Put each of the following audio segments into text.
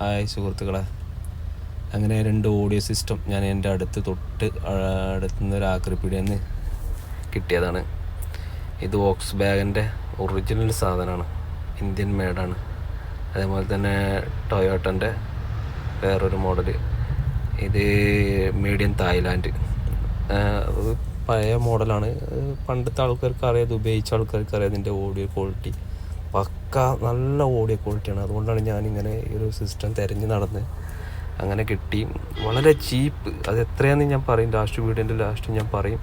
Hi സുഹൃത്തുക്കളെ. അങ്ങനെ രണ്ട് ഓഡിയോ സിസ്റ്റം ഞാൻ എന്റെ അടുത്ത് തൊട്ട് അടുത്തുനിന്ന് ഒരു ആക്രിപ്പീടിയിൽ നിന്ന് കിട്ടിയതാണ്. ഇത് വോക്സ് ബാഗിന്റെ ഒറിജിനൽ സാധനമാണ്. ഇന്ത്യൻ മേഡാണ് അതേപോലെ തന്നെ ടൊയോട്ടന്റെ വേറൊരു മോഡൽ ഇത് മീഡിയം തായ്ലാൻഡ് പഴയ മോഡലാണ് പണ്ടത്തെ ആൾക്കാർക്ക് അറിയാം ഉപയോഗിച്ച ആൾക്കാർക്ക് അറിയാം ഇതിന്റെ ഓഡിയോ ക്വാളിറ്റി പക്ക നല്ല ഓഡിയോ ക്വാളിറ്റിയാണ് അതുകൊണ്ടാണ് ഞാനിങ്ങനെ ഈ ഒരു സിസ്റ്റം തിരഞ്ഞ് നടന്ന് അങ്ങനെ കിട്ടി. വളരെ ചീപ്പ് അത് എത്രയാണെന്ന് ഞാൻ പറയും. ലാസ്റ്റ് വീഡിയോന്റെ ലാസ്റ്റ് ഞാൻ പറയും.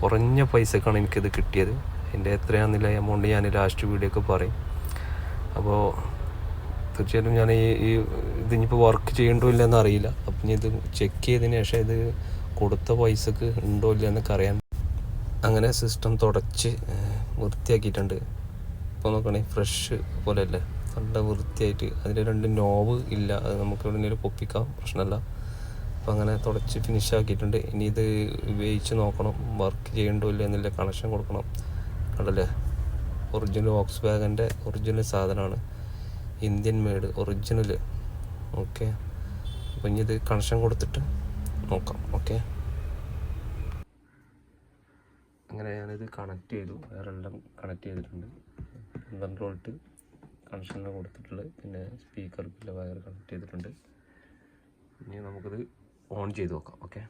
കുറഞ്ഞ പൈസക്കാണ് എനിക്കിത് കിട്ടിയത്. എന്റെ എത്രയാണെന്നില്ല എമൗണ്ട് ഞാൻ ലാസ്റ്റ് വീഡിയോ ഒക്കെ പറയും. അപ്പോൾ തീർച്ചയായിട്ടും ഞാൻ ഈ ഈ ഇതിനിപ്പോൾ വർക്ക് ചെയ്യണ്ടോ ഇല്ലെന്ന് അറിയില്ല. അപ്പം ഇനി ഇത് ചെക്ക് ചെയ്തതിന് ശേഷം ഇത് കൊടുത്ത പൈസക്ക് ഉണ്ടോ ഇല്ല എന്നൊക്കെ അറിയാൻ അങ്ങനെ സിസ്റ്റം തുടച്ച് വൃത്തിയാക്കിയിട്ടുണ്ട്. ഇപ്പോൾ നോക്കണേ ഫ്രഷ് പോലെയല്ലേ? നല്ല വൃത്തിയായിട്ട്. അതിന്റെ രണ്ട് നോവ് ഇല്ല. അത് നമുക്ക് എവിടെയെങ്കിലും പൊപ്പിക്കാം. പ്രശ്നമല്ല. അപ്പോൾ അങ്ങനെ തുടച്ച് ഫിനിഷ് ആക്കിയിട്ടുണ്ട്. ഇനി ഇത് ഉപയോഗിച്ച് നോക്കണം. വർക്ക് ചെയ്യണ്ടോ ഇല്ല എന്നില്ല. കണക്ഷൻ കൊടുക്കണം. കണ്ടല്ലേ? ഒറിജിനൽ വോക്സ് ബാഗിന്റെ ഒറിജിനൽ സാധനമാണ്. ഇന്ത്യൻ മെയ്ഡ് ഒറിജിനൽ ഓക്കെ അപ്പോൾ ഇനി ഇത് കണക്ഷൻ കൊടുത്തിട്ട് നോക്കാം. ഓക്കെ അങ്ങനെ ഞാനിത് കണക്ട് ചെയ്തു. വേറെ എല്ലാം കണക്ട് ചെയ്തിട്ടുണ്ട്. പന്ത്രണ്ട് വോൾട്ട് കണക്ഷനാണ് കൊടുത്തിട്ടുള്ളത് പിന്നെ സ്പീക്കർ സ്പീക്കർക്കുള്ള വയർ കണക്ട് ചെയ്തിട്ടുണ്ട്. ഇനി നമുക്കത് ഓൺ ചെയ്ത് നോക്കാം. ഓക്കെ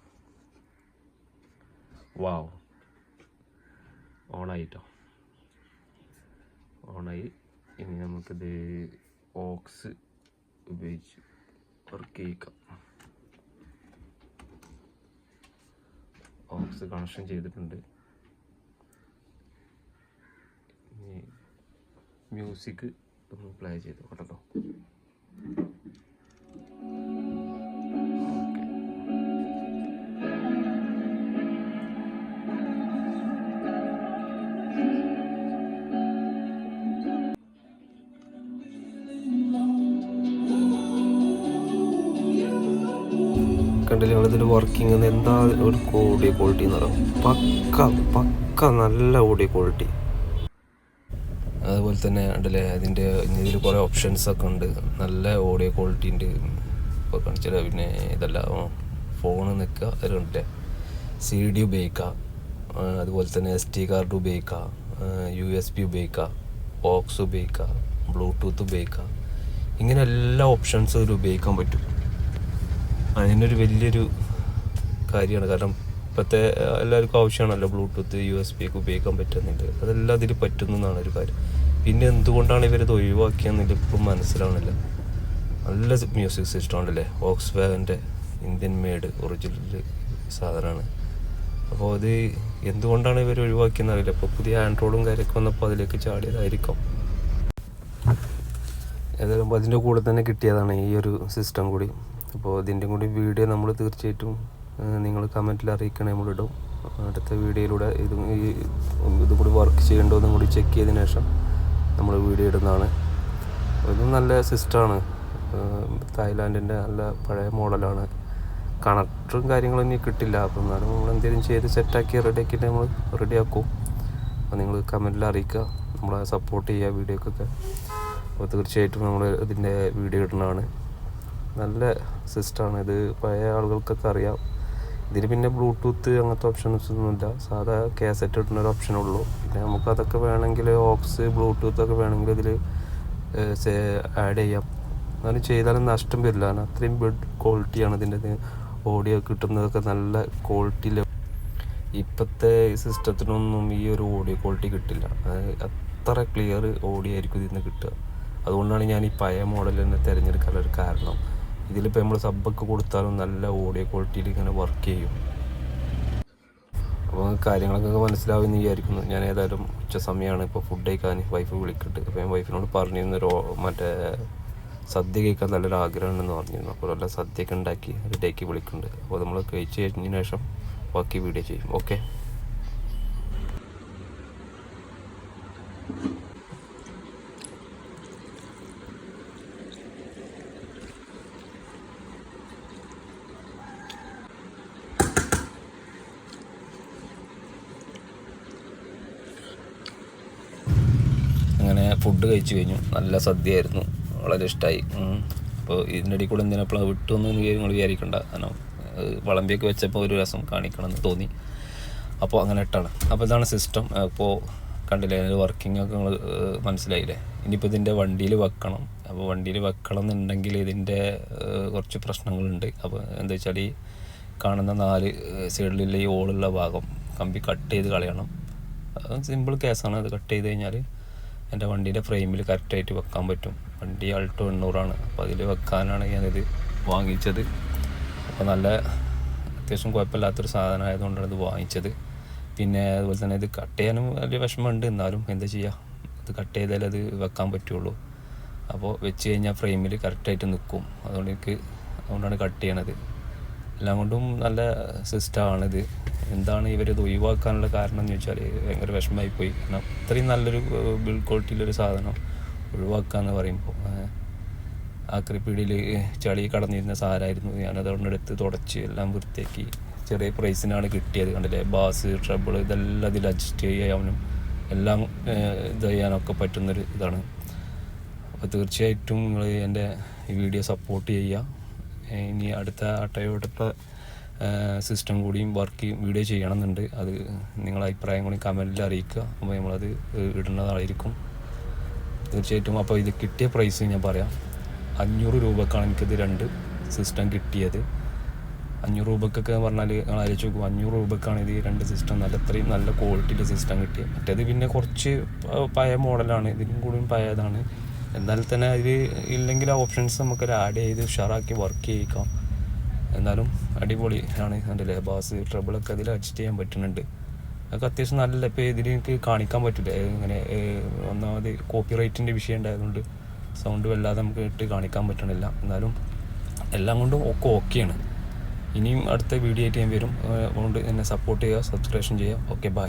വാവ് ഓണായിട്ടോ ഓണായി ഇനി നമുക്കിത് ഓക്സ് ഉപയോഗിച്ച് വർക്ക് ചെയ്യിക്കാം. ഓക്സ് കണക്ഷൻ ചെയ്തിട്ടുണ്ട് ഇനി മ്യൂസിക് ഒന്ന് പ്ലേ ചെയ്ത് കേട്ടോ. കണ്ടില്ലേ ഞങ്ങളിതിൽ വർക്കിംഗ് എന്താ ഒരു ഓഡിയോ ക്വാളിറ്റി എന്ന് പറയാം പക്ക പക്ക നല്ല ഓഡിയോ ക്വാളിറ്റി അതുപോലെ തന്നെ ഉണ്ടല്ലേ അതിന്റെ ഇതിൽ കുറേ ഓപ്ഷൻസ് ഒക്കെ ഉണ്ട്. നല്ല ഓഡിയോ ക്വാളിറ്റി ഉണ്ട്. ഇപ്പോൾ കാണിച്ചാൽ പിന്നെ ഇതല്ല ഫോൺ നിൽക്കുക അതിലുണ്ടല്ലേ സി ഡി ഉപയോഗിക്കാം അതുപോലെ തന്നെ എസ് ടി കാർഡ് ഉപയോഗിക്കാം യു എസ് ബി ഉപയോഗിക്കാം ബോക്സ് ഉപയോഗിക്കാം ബ്ലൂടൂത്ത് ഉപയോഗിക്കാം. ഇങ്ങനെ എല്ലാ ഓപ്ഷൻസും ഉപയോഗിക്കാൻ പറ്റും. അതിനൊരു വലിയൊരു കാര്യമാണ്. കാരണം ഇപ്പോഴത്തെ എല്ലാവർക്കും ആവശ്യമാണല്ലോ ബ്ലൂടൂത്ത് യു എസ് ബി ഒക്കെ ഉപയോഗിക്കാൻ പറ്റുന്നുണ്ട് അതെല്ലാം അതിൽ പറ്റുന്നതാണ് ഒരു കാര്യം. പിന്നെ എന്തുകൊണ്ടാണ് ഇവരത് ഒഴിവാക്കിയെന്നില്ല ഇപ്പം മനസ്സിലാവണില്ല. നല്ല മ്യൂസിക് സിസ്റ്റം ഉണ്ടല്ലേ? ഓക്സ് വാഗന്റെ ഇന്ത്യൻ മെയ്ഡ് ഒറിജിനൽ സാധനമാണ് അപ്പോൾ അത് എന്തുകൊണ്ടാണ് ഇവർ ഒഴിവാക്കിയെന്ന് അറിയില്ല. ഇപ്പോൾ പുതിയ ആൻഡ്രോയിഡും കാര്യമൊക്കെ വന്നപ്പോൾ അതിലേക്ക് ചാടിയതായിരിക്കും. ഏതായാലും അതിന്റെ കൂടെ തന്നെ കിട്ടിയതാണ് ഈ ഒരു സിസ്റ്റം കൂടി. അപ്പോൾ ഇതിന്റെ കൂടി വീഡിയോ നമ്മൾ തീർച്ചയായിട്ടും നിങ്ങൾ കമന്റിൽ അറിയിക്കണേ നമ്മളിടും അടുത്ത വീഡിയോയിലൂടെ ഇത് ഈ ഇതും കൂടി വർക്ക് ചെയ്യേണ്ടതെന്നും കൂടി ചെക്ക് ചെയ്തതിന് ശേഷം നമ്മൾ വീഡിയോ ഇടുന്നതാണ്. ഇതും നല്ല സിസ്റ്റമാണ് തായ്ലാൻഡിന്റെ നല്ല പഴയ മോഡലാണ്. കണക്ടറും കാര്യങ്ങളും ഇനി കിട്ടില്ല. അപ്പോൾ എന്നാലും നമ്മൾ എന്തെങ്കിലും ചെയ്ത് സെറ്റാക്കി റെഡിയാക്കിയിട്ട് നമ്മൾ റെഡിയാക്കും അപ്പോൾ നിങ്ങൾ കമന്റിൽ അറിയിക്കുക. നമ്മളെ സപ്പോർട്ട് ചെയ്യുക വീഡിയോക്കൊക്കെ. അപ്പോൾ തീർച്ചയായിട്ടും നമ്മൾ ഇതിന്റെ വീഡിയോ ഇടുന്നതാണ്. നല്ല സിസ്റ്റമാണ് ഇത് പഴയ ആളുകൾക്കൊക്കെ അറിയാം. ഇതിൽ പിന്നെ ബ്ലൂടൂത്ത് അങ്ങനത്തെ ഓപ്ഷൻസ് ഒന്നുമില്ല. സാധാ കാസറ്റ് ഇടുന്ന ഒരു ഓപ്ഷനേ ഉള്ളൂ. പിന്നെ നമുക്ക് അതൊക്കെ വേണമെങ്കിൽ ഓക്സ് ബ്ലൂടൂത്ത് ഒക്കെ വേണമെങ്കിൽ ഇതിൽ ആഡ് ചെയ്യാം. എന്നാലും ചെയ്താലും നഷ്ടം വരില്ല. കാരണം അത്രയും ബെഡ് ക്വാളിറ്റിയാണ് ഇതിന്റെ ഓഡിയോ കിട്ടുന്നതൊക്കെ നല്ല ക്വാളിറ്റിയിൽ ഇപ്പോഴത്തെ സിസ്റ്റത്തിനൊന്നും ഈ ഒരു ഓഡിയോ ക്വാളിറ്റി കിട്ടില്ല. അത്ര ക്ലിയർ ഓഡിയോ ആയിരിക്കും ഇതിൽ നിന്ന് കിട്ടുക. അതുകൊണ്ടാണ് ഞാൻ ഈ പഴയ മോഡൽ തന്നെ തിരഞ്ഞെടുക്കാനുള്ള കാരണം. ഇതിലിപ്പോൾ നമ്മൾ സബ്ബൊക്കെ കൊടുത്താലും നല്ല ഓഡിയോ ക്വാളിറ്റിയിൽ ഇങ്ങനെ വർക്ക് ചെയ്യും. അപ്പോൾ കാര്യങ്ങളൊക്കെ മനസ്സിലാവുമെന്ന് വിചാരിക്കുന്നു. ഞാൻ ഏതായാലും ഉച്ച സമയമാണ് ഇപ്പോൾ ഫുഡ് കഴിക്കാൻ വൈഫ് വിളിക്കട്ട്. അപ്പോൾ ഞാൻ വൈഫിനോട് പറഞ്ഞിരുന്നു ഒരു മറ്റേ സദ്യ കഴിക്കാൻ നല്ലൊരു ആഗ്രഹമുണ്ടെന്ന് പറഞ്ഞിരുന്നു. അപ്പോൾ നല്ല സദ്യയൊക്കെ ഉണ്ടാക്കി റെഡിയാക്കി വിളിക്കുന്നുണ്ട്. അപ്പോൾ നമ്മൾ കഴിച്ച് കഴിഞ്ഞതിന് ശേഷം ബാക്കി വീഡിയോ ചെയ്യും. ഓക്കെ അങ്ങനെ ഫുഡ് കഴിച്ചു കഴിഞ്ഞു. നല്ല സദ്യയായിരുന്നു. വളരെ ഇഷ്ടമായി അപ്പോൾ ഇതിന്റെ ഇടയിൽ കൂടെ എന്തിനാ വിട്ടു എന്ന് നിങ്ങൾ വിചാരിക്കണ്ട. കാരണം വളമ്പിയൊക്കെ വെച്ചപ്പോൾ ഒരു രസം കാണിക്കണമെന്ന് തോന്നി. അപ്പോൾ അങ്ങനെ ഇട്ടാണ്. അപ്പോൾ ഇതാണ് സിസ്റ്റം അപ്പോൾ കണ്ടില്ലേ അതിന്റെ വർക്കിംഗ് ഒക്കെ നിങ്ങൾ മനസ്സിലായില്ലേ? ഇനിയിപ്പോൾ ഇതിന്റെ വണ്ടിയിൽ വെക്കണം. അപ്പോൾ വണ്ടിയിൽ വെക്കണം എന്നുണ്ടെങ്കിൽ ഇതിന്റെ കുറച്ച് പ്രശ്നങ്ങളുണ്ട്. അപ്പോൾ എന്താ വെച്ചാൽ ഈ കാണുന്ന നാല് സൈഡിലുള്ള ഈ ഓളുള്ള ഭാഗം കമ്പി കട്ട് ചെയ്ത് കളയണം. സിമ്പിൾ കേസാണ് അത് കട്ട് ചെയ്ത് കഴിഞ്ഞാൽ എന്റെ വണ്ടീന്റെ ഫ്രെയിമിൽ കറക്റ്റായിട്ട് വെക്കാൻ പറ്റും. വണ്ടി അൾട്ടോ എണ്ണൂറാണ്. അപ്പോൾ അതിൽ വെക്കാനാണ് ഞാനിത് വാങ്ങിച്ചത്. അപ്പോൾ നല്ല അത്യാവശ്യം കുഴപ്പമില്ലാത്തൊരു സാധനം ആയതുകൊണ്ടാണ് ഇത് വാങ്ങിച്ചത്. പിന്നെ അതുപോലെ തന്നെ ഇത് കട്ട് ചെയ്യാനും വലിയ വിഷമമുണ്ട്. എന്നാലും എന്താ ചെയ്യുക? ഇത് കട്ട് ചെയ്താലേ അത് വെക്കാൻ പറ്റുള്ളൂ. അപ്പോൾ വെച്ച് കഴിഞ്ഞാൽ ഫ്രെയിമിൽ കറക്റ്റായിട്ട് നിൽക്കും. അതുകൊണ്ട് എനിക്ക് അതുകൊണ്ടാണ് കട്ട് ചെയ്യണത്. എല്ലാം കൊണ്ടും നല്ല സിസ്റ്റമാണിത് എന്താണ് ഇവരിത് ഒഴിവാക്കാനുള്ള കാരണം എന്ന് ചോദിച്ചാൽ ഭയങ്കര വിഷമമായി പോയി കാരണം അത്രയും നല്ലൊരു ബിൽഡ് ക്വാളിറ്റിയിലൊരു സാധനം ഒഴിവാക്കുക എന്ന് പറയുമ്പോൾ ആക്രിപ്പീടിയിൽ ചളി കടന്നിരുന്ന സാധനമായിരുന്നു ഞാനത് അവിടെ എടുത്ത് തുടച്ച് എല്ലാം വൃത്തിയാക്കി ചെറിയ പ്രൈസിനാണ് കിട്ടിയത്. കണ്ടില്ലേ? ബാസ് ട്രബിൾ ഇതെല്ലാം അതിൽ അഡ്ജസ്റ്റ് ചെയ്യാനും എല്ലാം ഇത് ചെയ്യാനൊക്കെ പറ്റുന്നൊരു ഇതാണ്. അപ്പോൾ തീർച്ചയായിട്ടും നിങ്ങൾ എന്റെ ഈ വീഡിയോ സപ്പോർട്ട് ചെയ്യുക. ഇനി അടുത്ത അട്ടയോടുത്ത സിസ്റ്റം കൂടിയും വർക്ക് വീഡിയോ ചെയ്യണമെന്നുണ്ട്. അത് നിങ്ങളുടെ അഭിപ്രായം കൂടി കമന്റിൽ അറിയിക്കുക. അപ്പോൾ നമ്മളത് ഇടുന്നതായിരിക്കും. തീർച്ചയായിട്ടും. അപ്പോൾ ഇത് കിട്ടിയ പ്രൈസ് ഞാൻ പറയാം. അഞ്ഞൂറ് രൂപക്കാണ് എനിക്കിത് രണ്ട് സിസ്റ്റം കിട്ടിയത്. അഞ്ഞൂറ് രൂപക്കൊക്കെ എന്ന് പറഞ്ഞാൽ നിങ്ങൾ ആലോചിച്ച് നോക്കും. അഞ്ഞൂറ് രൂപക്കാണ് ഇത് രണ്ട് സിസ്റ്റം നല്ല അത്രയും നല്ല ക്വാളിറ്റിയിലെ സിസ്റ്റം കിട്ടിയത്. മറ്റേത് പിന്നെ കുറച്ച് പഴയ മോഡലാണ് ഇതിനും കൂടുതലും പഴയതാണ്. എന്നാൽ തന്നെ ഇത് ഇല്ലെങ്കിൽ ആ ഓപ്ഷൻസ് നമുക്ക് ആഡ് ചെയ്ത് ഉഷാറാക്കി വർക്ക് ചെയ്യിക്കാം. എന്നാലും അടിപൊളി ആണ് കണ്ടില്ലേ ബാസ് ട്രബിളൊക്കെ അതിൽ അഡ്ജസ്റ്റ് ചെയ്യാൻ പറ്റുന്നുണ്ട്. അതൊക്കെ അത്യാവശ്യം നല്ല ഇപ്പോൾ ഇതിൽ എനിക്ക് കാണിക്കാൻ പറ്റില്ല. ഇങ്ങനെ ഒന്നാമത് കോപ്പി റൈറ്റിന്റെ വിഷയം ഉണ്ടായതുകൊണ്ട് സൗണ്ട് വല്ലാതെ നമുക്ക് ഇട്ട് കാണിക്കാൻ പറ്റണില്ല. എന്നാലും എല്ലാം കൊണ്ടും ഒക്കെ ഓക്കെയാണ് ഇനിയും അടുത്ത വീഡിയോ ആയിട്ട് ഞാൻ വരും. അതുകൊണ്ട് എന്നെ സപ്പോർട്ട് ചെയ്യുക സബ്സ്ക്രൈബ് ചെയ്യുക. Okay bye